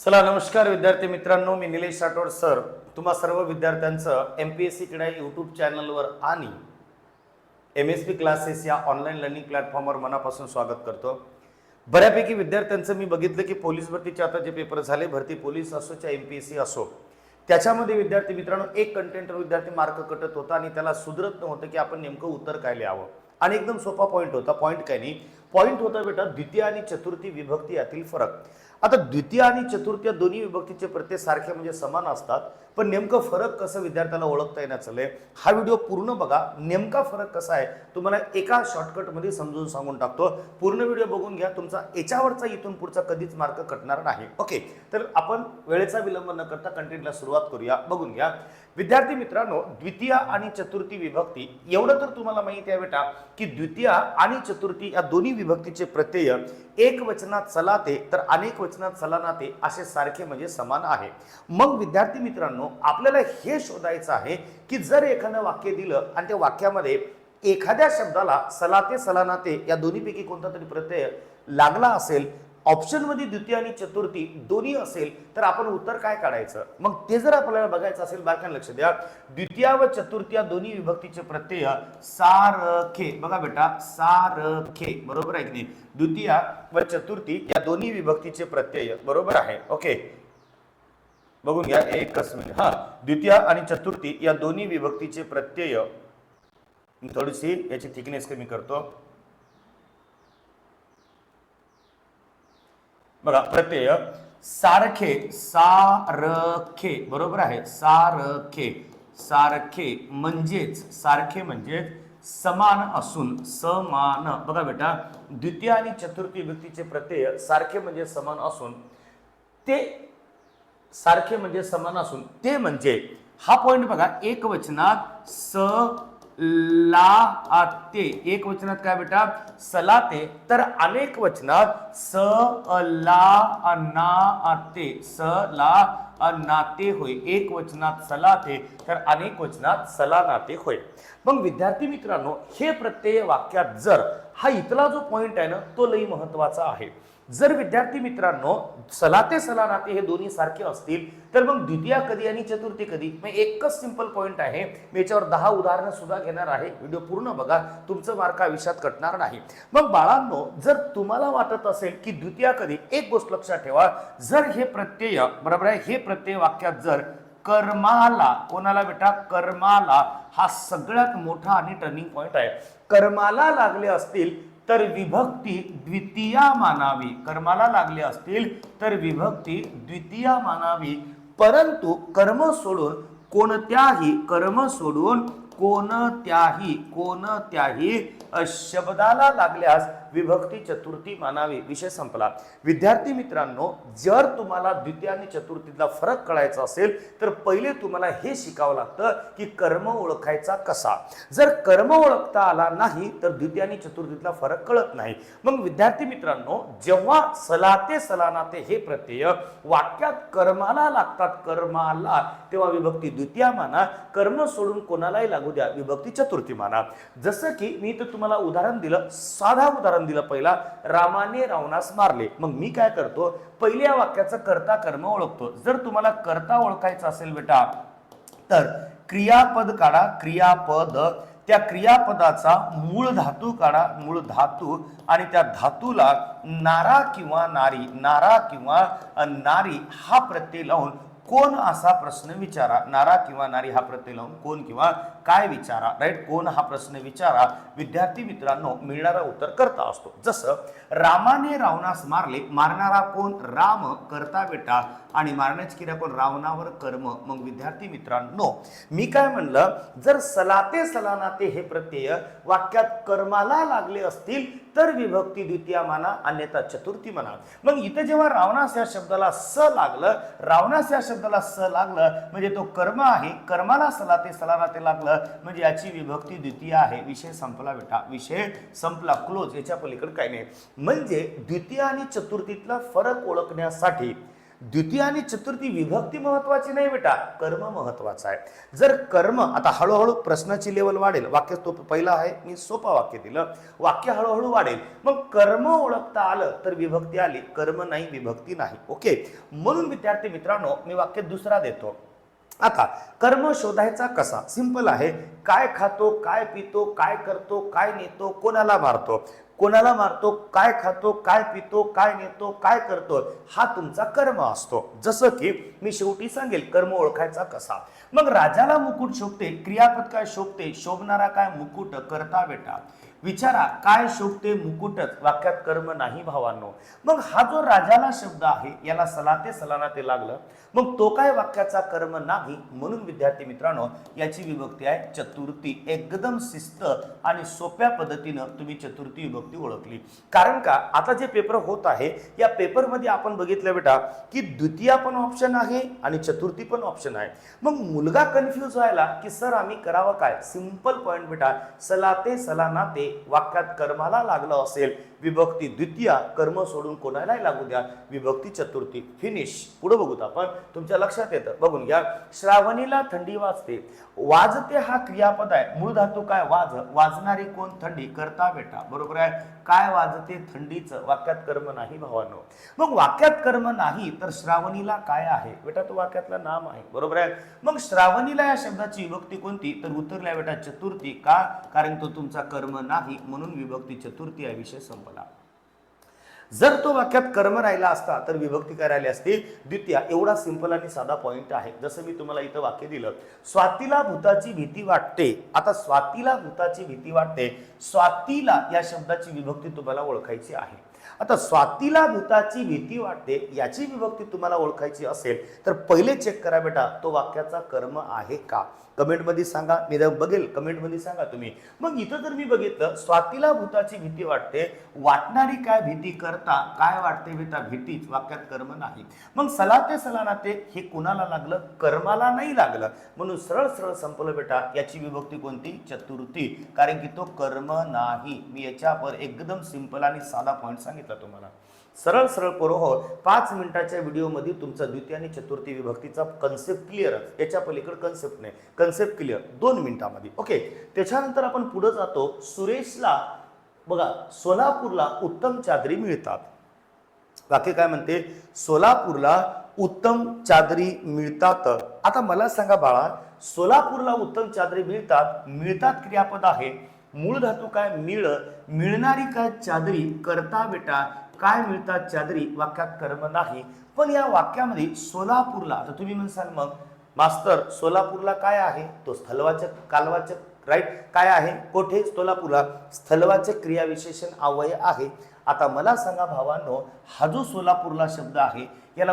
चला नमस्कार विद्यार्थी मित्रांनो मी निलेश राठोड सर. तुम्हा सर्व विद्यार्थ्यांचं एम पी एस सी क्रीडा यूट्यूब चॅनलवर आणि एम एस पी क्लासेस या ऑनलाईन लर्निंग प्लॅटफॉर्मवर मनापासून स्वागत करतो. बऱ्यापैकी विद्यार्थ्यांचं मी बघितलं की पोलीस भरतीचे आता जे पेपर झाले भरती पोलीस असो चाहे एम पी एस सी असो त्याच्यामध्ये विद्यार्थी मित्रांनो एक कंटेंटवर विद्यार्थी मार्क कटत होता आणि त्याला सुधरत नव्हतं की आपण नेमकं उत्तर काय लिहावं. आणि एकदम सोपा पॉईंट होता. पॉईंट काय नाही. पॉईंट होता बेटा द्वितीय आणि चतुर्थी विभक्ती यातील फरक. आता द्वितीय आणि चतुर्थी या दोन्ही विभक्तीचे प्रत्यय सारखे म्हणजे समान असतात पण नेमकं फरक कसं विद्यार्थ्याला ओळखता येण्याचं चाललंय हा व्हिडिओ पूर्ण बघा. नेमका फरक कसा आहे तुम्हाला एका शॉर्टकटमध्ये समजून सांगून टाकतो. पूर्ण व्हिडिओ बघून घ्या तुमचा याच्यावरचा इथून पुढचा कधीच मार्क कटणार नाही. ओके तर आपण वेळेचा विलंब न करता कंटेंटला सुरुवात करूया. बघून घ्या. विद्यार्थी मित्रांनो द्वितीय आणि चतुर्थी विभक्ती एवढं तर तुम्हाला माहिती आहे बेटा की द्वितीय आणि चतुर्थी या दोन्ही विभक्तीचे प्रत्यय एक वचनात चलाते तर अनेक वचनात चलानाते असे सारखे म्हणजे समान आहे. मग विद्यार्थी मित्रांनो आपल्याला हे शोधायचं आहे की जर एखादं वाक्य दिलं आणि त्या वाक्यामध्ये एखाद्या शब्दाला सलाते सलानाते या दोन्हीपैकी कोणता तरी प्रत्यय लागला असेल ऑप्शनमध्ये द्वितीय आणि चतुर्थी दोन्ही असेल तर आपण उत्तर काय काढायचं? मग ते जर आपल्याला बघायचं असेल बारकाने लक्ष द्या. द्वितीय व चतुर्थी या दोन्ही विभक्तीचे प्रत्यय सारखे. बघा बेटा सारखे. बरोबर आहे की नाही? द्वितीय व चतुर्थी या दोन्ही विभक्तीचे प्रत्यय बरोबर आहे. ओके. बघून घ्या एकच मिनिट. हा. द्वितीय आणि चतुर्थी या दोन्ही विभक्तीचे प्रत्यय थोडीशी याची थिकनेस कमी करतो. बघा प्रत्यय सारखे सारखे बरोबर आहे? सारखे. सारखे म्हणजेच सारखे म्हणजेच समान असून समान. बघा बेटा द्वितीय आणि चतुर्थी व्यक्तीचे प्रत्यय सारखे म्हणजे समान असून ते सारखे म्हणजे समान असून ते म्हणजे हा पॉइंट बघा एक वचनात स ला आते एक वचनात काय बेटा? सलाते तर अनेक वचनात स ला ना आते स ला नाते होय. एक वचनात सलाते तर अनेक वचनात सला नाते होय. मग विद्यार्थी मित्रांनो हे प्रत्यय वाक्यात जर हा इथला जो पॉइंट आहे ना तो लई महत्त्वाचा आहे. जर विद्यार्थी मित्रांनो सलाते सलानाते हे दोन्ही सारखे असतील तर मग द्वितीय कधी आणि चतुर्थी कधी? मग एकच सिंपल पॉईंट आहे. मी याच्यावर दहा उदाहरणं सुद्धा घेणार आहे. व्हिडिओ पूर्ण बघा. तुमचं मार्क आयुष्यात कटणार नाही. मग बाळांनो जर तुम्हाला वाटत असेल की द्वितीय कधी एक गोष्ट लक्षात ठेवा. जर हे प्रत्यय बरोबर आहे? हे प्रत्यय वाक्यात जर कर्माला कोणाला बेटा? कर्माला. हा सगळ्यात मोठा आणि टर्निंग पॉइंट आहे. कर्माला लागले असतील तर विभक्ती द्वितीया मानावी. कर्माला लागले असतील तर विभक्ती द्वितीया मानावी. परंतु कर्म सोडून कोणत्याही कर्म सोडून कोणत्याही कोणत्याही शब्दाला लागल्यास विभक्ती चतुर्थी मानावी. विषय संपला. विद्यार्थी मित्रांनो जर तुम्हाला द्वितीय आणि चतुर्थीतला फरक कळायचा असेल तर पहिले तुम्हाला हे शिकावं लागतं की कर्म ओळखायचा कसा. जर कर्म ओळखता आला नाही तर द्वितीय आणि चतुर्थीतला फरक कळत नाही. मग विद्यार्थी मित्रांनो जेव्हा सलाते सलानाते हे प्रत्यय वाक्यात कर्माला लागतात कर्माला तेव्हा विभक्ती द्वितीय माना. कर्म सोडून कोणालाही लागू द्या विभक्ती चतुर्थी माना. जसं की मी तर तुम्हाला उदाहरण दिलं साधा उदाहरण दिलं पहिला रामाने रावणास मारले. मग मी काय करतो? पहिल्या वाक्याचं कर्ता कर्म ओळखतो. जर तुम्हाला कर्ता ओळखायचा असेल बेटा तर क्रियापद काढा क्रियापद. त्या क्रियापदाचा मूळ धातू काढा मूळ धातू. आणि त्या धातूला नारा किंवा नारी नारा किंवा नारी हा प्रत्यय लावून कोण असा प्रश्न विचारा? नारा किंवा नारी हा प्रत्यय लावून कोण किंवा काय विचारा? राईट कोण हा प्रश्न विचारा? विद्यार्थी मित्रांनो मिळणारा उत्तर करता असतो. जसं रामाने रावणास मारले मारणारा कोण? राम करता बेटा. आणि मारण्याची क्रिया कोण? रावणावर कर्म. मग विद्यार्थी मित्रांनो मी काय म्हणलं? जर सलाते सलानाते हे प्रत्यय वाक्यात कर्माला लागले असतील तर विभक्ती द्वितीय माना अन्यथा चतुर्थी म्हणा मग इथे जेव्हा रावणास या शब्दाला स लागलं रावणास या शब्दाला स लागलं म्हणजे तो कर्म आहे कर्माला सला ते सलाला ते लागलं म्हणजे याची विभक्ती द्वितीय आहे. विषय संपला बेटा. विषय संपला. क्लोज याच्या पलीकडे काही नाही. म्हणजे द्वितीय आणि चतुर्थीतला फरक ओळखण्यासाठी द्वितीय आणि चतुर्थी विभक्ती महत्वाची नाही बेटा कर्म महत्वाचं आहे. जर कर्म आता हळूहळू प्रश्नाची लेवल वाढेल वाक्य तो पहिला आहे मी सोपा वाक्य दिलं वाक्य हळूहळू वाढेल मग कर्म ओळखता आलं तर विभक्ती आली कर्म नाही विभक्ती नाही ओके? म्हणून विद्यार्थी मित्रांनो मी वाक्य दुसरा देतो. आता कर्म शोधायचा कसा? सिंपल आहे. काय खातो काय पितो काय करतो काय नेतो कोणाला मारतो? कोणाला मारतो काय खातो काय पितो काय नेतो काय करतो हा तुमचा कर्म असतो. जसं की मी शेवटी सांगेल कर्म ओळखायचा कसा? मग राजाला मुकुट शोभते क्रियापद काय शोभते शोभणारा काय मुकुट करता बेटा? विचारा काय शोभते मुकुटच? वाक्यात कर्म नाही भावांनो. मग हा जो राजाला शब्द आहे याला सलाते सलाना ते लागलं. मग तो काय वाक्याचा कर्म नाही? म्हणून विद्यार्थी मित्रांनो याची विभक्ती आहे चतुर्थी. एकदम शिस्त आणि सोप्या पद्धतीनं तुम्ही चतुर्थी विभक्ती ओळखली. कारण का? आता जे पेपर होत आहे या पेपरमध्ये आपण बघितलं बेटा की द्वितीय पण ऑप्शन आहे आणि चतुर्थी पण ऑप्शन आहे. मग मुलगा कन्फ्यूज व्हायला की सर आम्ही करावं काय? सिंपल पॉईंट बेटा सलाते सलाना ते वाक्यात कर्माला लागलं असेल विभक्ती द्वितीया कर्म सोडून कोणालाही लागू द्या. विभक्ती चतुर्थी फिनिश पुढे बघूत आपण. तुमच्या लक्षात येतं. बघून घ्या. श्रावणीला थंडी वाजते. वाजते हा क्रियापद आहे. मूळ धातू काय? वाज. वाजणारी कोण? थंडी. करता बेटा. बरोबर आहे? काय वाजते थंडीचं? वाक्यात कर्म नाही भावानो. मग वाक्यात कर्म नाही तर श्रावणीला काय आहे? बेटा तो वाक्यातलं नाम आहे. बरोबर आहे? मग श्रावणीला या शब्दाची विभक्ती कोणती? तर उतरल्या बेटा चतुर्थी. का? कारण तो तुमचा कर्म नाही म्हणून विभक्ती चतुर्थी या विषय संपला. जर तो वाक्यात कर्म राहिला असता तर विभक्ती काय राहिली असती. द्वितीय एवढा सिंपल आणि साधा पॉईंट आहे. जसं मी तुम्हाला इथं वाक्य दिलं स्वातीला भूताची भीती वाटते. आता स्वातीला भूताची भीती वाटते. स्वातीला या शब्दाची विभक्ती तुम्हाला ओळखायची आहे. आता स्वातीला भूताची भीती वाटते याची विभक्ती तुम्हाला ओळखायची असेल तर पहिले चेक करा बेटा तो वाक्याचा कर्म आहे का? कमेंटमध्ये सांगा मी बघेल कमेंटमध्ये सांगा तुम्ही. मग इथं जर मी बघितलं स्वातीला भूताची भीती वाटते वाटणारी काय भीती करता काय वाटते बेटा भीतीच वाक्यात कर्म नाही. मग सलाते सलानाते हे कुणाला लागलं? कर्माला नाही लागलं. म्हणून सरळ सरळ संपलं बेटा याची विभक्ती कोणती? चतुर्थी. कारण की तो कर्म नाही. मी याच्यावर एकदम सिंपल आणि साधा पॉईंट सांगितला तुम्हाला. सरळ सरळ पोरो पाच मिनिटाच्या व्हिडिओमध्ये तुमचा द्वितीय आणि चतुर्थी विभक्तीचा कन्सेप्ट क्लिअर याच्या पलीकडे कन्सेप्ट नाही. कन्सेप्ट क्लिअर दोन मिनिटामध्ये. ओके त्याच्यानंतर आपण पुढे जातो. सुरेशला बघा सोलापूरला उत्तम चादरी मिळतात. बाकी काय म्हणते? सोलापूरला उत्तम चादरी मिळतात. आता मला सांगा बाळा सोलापूरला उत्तम चादरी मिळतात. मिळतात क्रियापद आहे. मूळ धातू काय? मिळ. मिळणारी काय चादरी? करता बेटा. काय मिळतात चादरी? वाक्यात कर्म नाही. पण या वाक्यामध्ये सोलापूरला आता तुम्ही म्हणसाल मग मास्तर सोलापूरला काय आहे? तो स्थलवाचक कालवाचक राईट काय आहे? कोठे? सोलापूरला. स्थलवाचक क्रियाविशेषण अवय आहे. आता मला सांगा भावांनो हा जो सोलापूरला शब्द आहे याला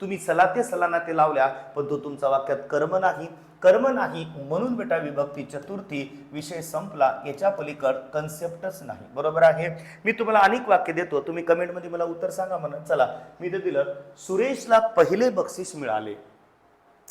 तुम्ही सलाते सलानाते लावल्या पण तो तुमचा वाक्यात कर्म नाही. कर्म नाही म्हणून बेटा विभक्ती चतुर्थी विषय संपला याच्या पलीकड कन्सेप्टच नाही. बरोबर आहे? मी तुम्हाला अनेक वाक्य देतो. तुम्ही कमेंटमध्ये मला उत्तर सांगा म्हणा. चला मी ते दिलं सुरेशला पहिले बक्षीस मिळाले.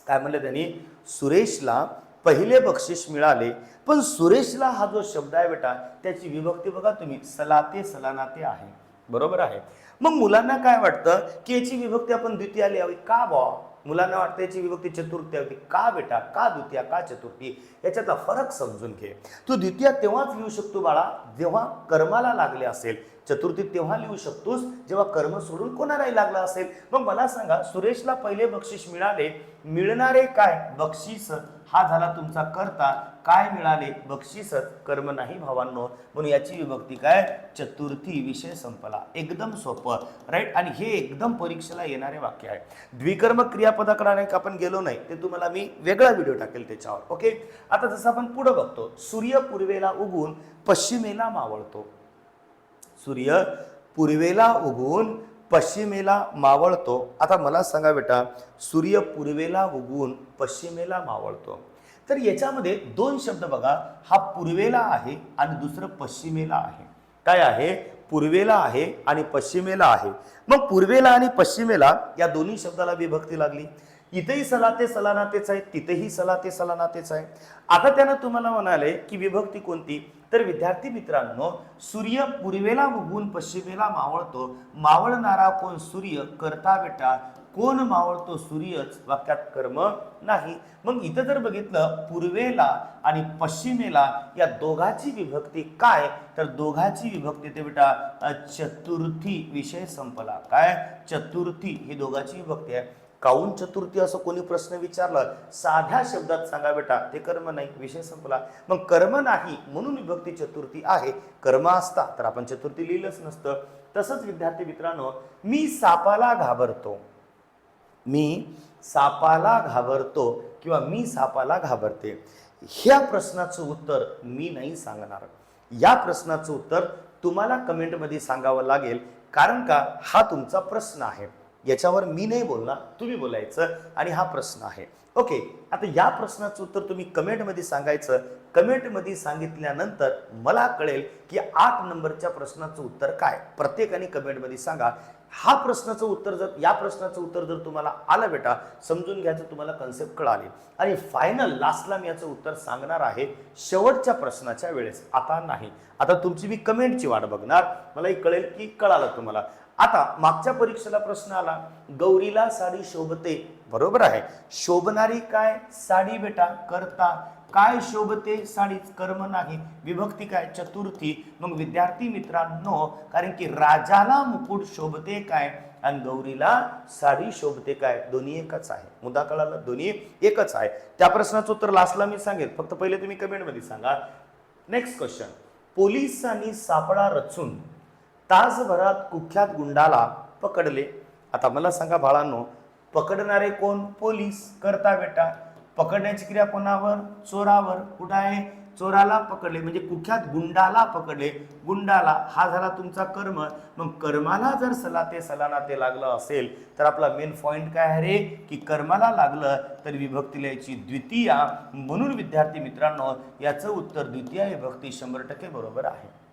काय म्हणलं त्यांनी? सुरेशला पहिले बक्षीस मिळाले. पण सुरेशला हा जो शब्द आहे बेटा त्याची विभक्ती बघा तुम्ही सलाते सलानाते आहे. बरोबर आहे? मग मुलांना काय वाटतं? की याची विभक्ती आपण द्वितीय लिहावी का बा मुलांना वाटतं याची विभक्ती चतुर्थी होती का बेटा का द्वितीया का चतुर्थी? याच्यातला फरक समजून घे. तू द्वितीया तेव्हाच लिहू शकतो बाळा जेव्हा कर्माला लागले असेल. चतुर्थी तेव्हा लिहू शकतोस जेव्हा कर्म सोडून कोणालाही लागला असेल. मग मला सांगा सुरेशला पहिले बक्षीस मिळाले मिळणारे काय? बक्षीस. हा झाला तुमचा करता. काय मिळाले? बक्षीसच. कर्म नाही भावांनो. म्हणून याची विभक्ती काय? चतुर्थी विषय संपला. एकदम सोपं. राईट आणि हे एकदम परीक्षेला येणारे वाक्य आहे. द्विकर्म क्रियापदाकडे अनेक आपण गेलो नाही ते तुम्हाला मी वेगळा व्हिडिओ टाकेल त्याच्यावर. ओके आता जसं आपण पुढं बघतो सूर्य पूर्वेला उगून पश्चिमेला मावळतो. सूर्य पूर्वेला उगून पश्चिमेला मावळतो. आता मला सांगा बेटा सूर्य पूर्वेला उगवून पश्चिमेला मावळतो. तर याच्यामध्ये दोन शब्द बघा. हा पूर्वेला आहे आणि दुसरं पश्चिमेला आहे. काय आहे? पूर्वेला आहे आणि पश्चिमेला आहे. मग पूर्वेला आणि पश्चिमेला या दोन्ही शब्दाला विभक्ती लागली. इथेही सलाते सलानातेच आहे तिथेही सलाते सलानातेच आहे. आता त्यानं तुम्हाला म्हणाले की विभक्ती कोणती? तर विद्यार्थी मित्रांनो सूर्य पूर्वेला उगवून पश्चिमेला मावळतो. मावळणारा कोण? सूर्य करता बेटा कोण मावळतो सूर्यच वाक्यात कर्म नाही. मग इथं जर बघितलं पूर्वेला आणि पश्चिमेला या दोघाची विभक्ती काय? तर दोघाची विभक्ती ते बेटा चतुर्थी विषय संपला. काय? चतुर्थी ही दोघाची विभक्ती आहे. काऊन चतुर्थी असं कोणी प्रश्न विचारलं? साध्या शब्दात सांगा बेटा ते कर्म नाही विषय संपला. मग कर्म नाही म्हणून विभक्ती चतुर्थी आहे. कर्म असता तर आपण चतुर्थी लिहिलंच नसतं. तसंच विद्यार्थी मित्रांनो मी सापाला घाबरतो. मी सापाला घाबरतो किंवा मी सापाला घाबरते? ह्या प्रश्नाचं उत्तर मी नाही सांगणार. या प्रश्नाचं उत्तर तुम्हाला कमेंटमध्ये सांगावं लागेल कारण का हा तुमचा प्रश्न आहे. याच्यावर मी नाही बोलणार तुम्ही बोलायचं आणि हा प्रश्न आहे. ओके आता या प्रश्नाचं उत्तर तुम्ही कमेंटमध्ये सांगायचं. कमेंटमध्ये सांगितल्यानंतर मला कळेल की आठ नंबरच्या प्रश्नाचं उत्तर काय? प्रत्येकाने कमेंटमध्ये सांगा. हा प्रश्नाचं उत्तर जर या प्रश्नाचं उत्तर जर तुम्हाला आलं बेटा समजून घ्यायचं तुम्हाला कन्सेप्ट कळाली. आणि फायनल लास्टला मी याचं उत्तर सांगणार आहे शेवटच्या प्रश्नाच्या वेळेस. आता नाही. आता तुमची मी कमेंटची वाट बघणार. मलाही कळेल की कळालं तुम्हाला. आता मागच्या परीक्षेला प्रश्न आला गौरीला साडी शोभते बरोबर आहे. शोभणारी काय साडी बेटा? करता. काय शोभते? साडीच कर्म नाही. विभक्ती काय? चतुर्थी. मग विद्यार्थी मित्रांनो कारण की राजाला मुकुट शोभते काय आणि गौरीला साडी शोभते काय? दोन्ही एकच आहे. मुद्दा कळाला? दोन्ही एकच आहे. त्या प्रश्नाचं उत्तर लास्टला मी सांगेल. फक्त पहिले तुम्ही कमेंटमध्ये सांगा. नेक्स्ट क्वेश्चन पोलिसांनी सापळा रचून तासभरात कुख्यात गुंडाला पकडले. आता मला सांगा बाळांनो पकडणारे कोण? पोलीस करता बेटा. पकडण्याची क्रिया कोणावर? चोरावर. कुठं आहे? चोराला पकडले म्हणजे कुख्यात गुंडाला पकडले. गुंडाला हा झाला तुमचा कर्म. मग कर्माला जर सलाते सलानाते लागलं असेल तर आपला मेन पॉईंट काय आहे रे? की कर्माला लागलं तर विभक्ती लिहायची द्वितीया. म्हणून विद्यार्थी मित्रांनो याचं उत्तर द्वितीय विभक्ती शंभर टक्के बरोबर आहे.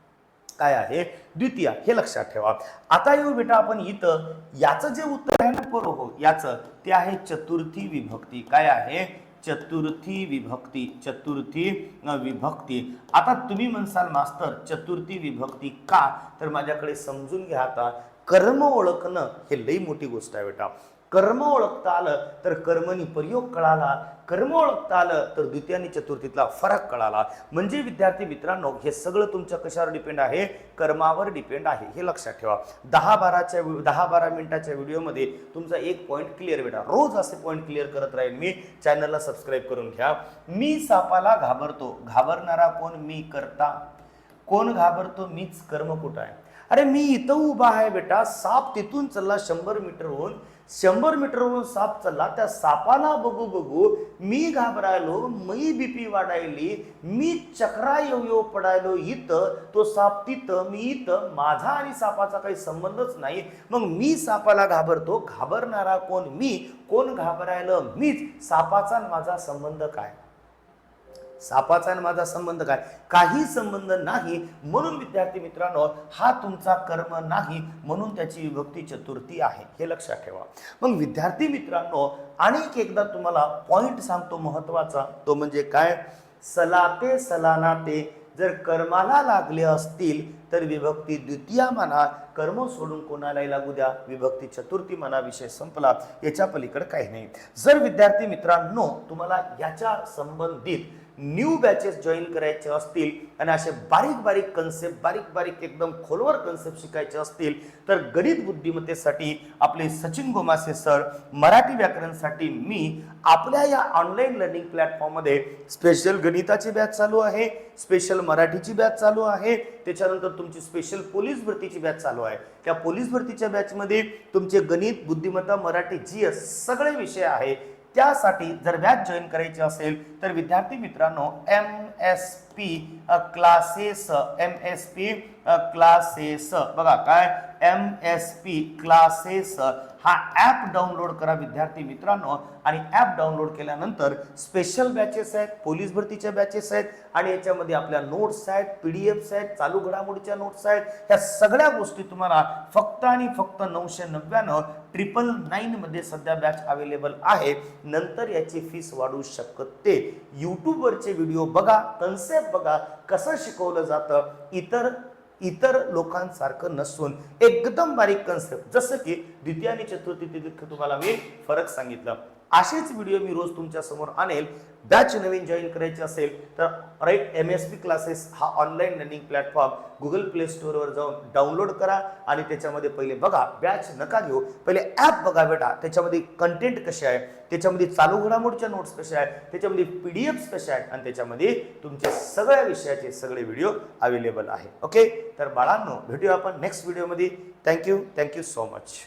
काय आहे? द्वितीय हे लक्षात ठेवा. आता येऊ बेटा आपण इथं. याचं जे उत्तर आहे ना पोरो हो याचं ते आहे चतुर्थी विभक्ती. काय आहे? चतुर्थी विभक्ती चतुर्थी विभक्ती. आता तुम्ही म्हणसाल मास्तर चतुर्थी विभक्ती का? तर माझ्याकडे समजून घ्या आता. कर्म ओळखणं हे लई मोठी गोष्ट आहे बेटा. कर्म ओळखता आलं तर कर्मनी प्रयोग कळाला. कर्म ओळखता आलं तर द्वितीय आणि चतुर्थीतला फरक कळाला. म्हणजे विद्यार्थी मित्रांनो हे सगळं तुमच्या कशावर डिपेंड आहे? कर्मावर डिपेंड आहे. हे लक्षात ठेवा. दहा बाराच्या दहा बारा मिनिटाच्या व्हिडिओमध्ये तुमचा एक पॉईंट क्लिअर बेटा. रोज असे पॉईंट क्लिअर करत राहील मी. चॅनलला सबस्क्राईब करून घ्या. मी सापाला घाबरतो. घाबरणारा कोण मी करता? कोण घाबरतो? मीच. कर्म कुठं आहे? अरे मी इथं उभा आहे बेटा. साप तिथून चालला शंभर मीटरहून शंभर मीटरवरून साप चालला. त्या सापाला बघू बघू मी घाबरायलो मी बीपी वाढायली मी चक्रा येऊ येऊ पडायलो इथं. तो साप तिथं मी इथं. माझा आणि सापाचा काही संबंधच नाही. मग मी सापाला घाबरतो. घाबरणारा कोण मी? कोण घाबरायलं मीच? सापाचा आणि माझा संबंध काय? सापाचा आणि माझा संबंध काय? काही संबंध नाही. म्हणून विद्यार्थी मित्रांनो हा तुमचा कर्म नाही. म्हणून त्याची विभक्ती चतुर्थी आहे. हे लक्षात ठेवा. मग विद्यार्थी मित्रांनो आणिक एकदा तुम्हाला पॉइंट सांगतो महत्त्वाचा. तो म्हणजे काय? सलाते सलानाते जर कर्माला लागले असतील तर विभक्ती द्वितीय म्हणा. कर्म सोडून कोणालाही लागू द्या. विभक्ती चतुर्थी म्हणा विषय संपला. याच्या पलीकडे काही नाही. जर विद्यार्थी मित्रांनो तुम्हाला याच्या संबंधित न्यू बॅचेस जॉईन करायचे असतील आणि असे बारीक बारीक कन्सेप्ट बारीक बारीक एकदम खोलवर कन्सेप्ट शिकायचे असतील तर गणित बुद्धिमत्तेसाठी आपले सचिन गोमासे सर मराठी व्याकरणसाठी मी आपल्या या ऑनलाईन लर्निंग प्लॅटफॉर्ममध्ये स्पेशल गणिताची बॅच चालू आहे स्पेशल मराठीची बॅच चालू आहे त्याच्यानंतर तुमची स्पेशल पोलीस भरतीची बॅच चालू आहे. त्या पोलीस भरतीच्या बॅचमध्ये तुमचे गणित बुद्धिमत्ता मराठी जी एस सगळे विषय आहे. त्यासाठी जर बॅच जॉईन करायची असेल तर विद्यार्थी मित्रांनो M S P classes M S P classes बघा काय? एम एस पी क्लासेस हा ॲप डाउनलोड करा विद्यार्थी मित्रांनो. आणि ॲप डाउनलोड केल्यानंतर स्पेशल बॅचेस आहेत पोलीस भरतीच्या बॅचेस आहेत आणि याच्यामध्ये आपल्या नोट्स आहेत पी डी एफ्स आहेत चालू घडामोडीच्या नोट्स आहेत. ह्या सगळ्या गोष्टी तुम्हाला फक्त आणि फक्त नऊशे नव्याण्णव ट्रिपल नाईनमध्ये सध्या बॅच अवेलेबल आहे. नंतर याची फीस वाढू शकते. यूट्यूबवरचे व्हिडिओ बघा कन्सेप्ट बघा कसं शिकवलं जातं इतर इतर लोकांसारखं नसून एकदम बारीक कन्सेप्ट जसं की द्वितीय आणि चतुर्थी तिथे तुम्हाला मी फरक सांगितलं. असेच व्हिडिओ मी रोज तुमच्यासमोर आणेल. बॅच नवीन जॉईन करायची असेल तर right M S P classes हा online learning platform Google play स्टोअरवर जाऊन डाउनलोड करा आणि त्याच्यामध्ये पहिले बघा बॅच नका घेऊ. पहिले ॲप बघा बेटा त्याच्यामध्ये कंटेंट कसे आहे त्याच्यामध्ये चालू घडामोडच्या नोट्स कशा आहेत त्याच्यामध्ये पी डी एफ्स कशा आहेत आणि त्याच्यामध्ये तुमचे सगळ्या विषयाचे सगळे व्हिडिओ अवेलेबल आहे. ओके तर बाळांनो भेटूया आपण नेक्स्ट व्हिडिओमध्ये थँक्यू थँक्यू सो मच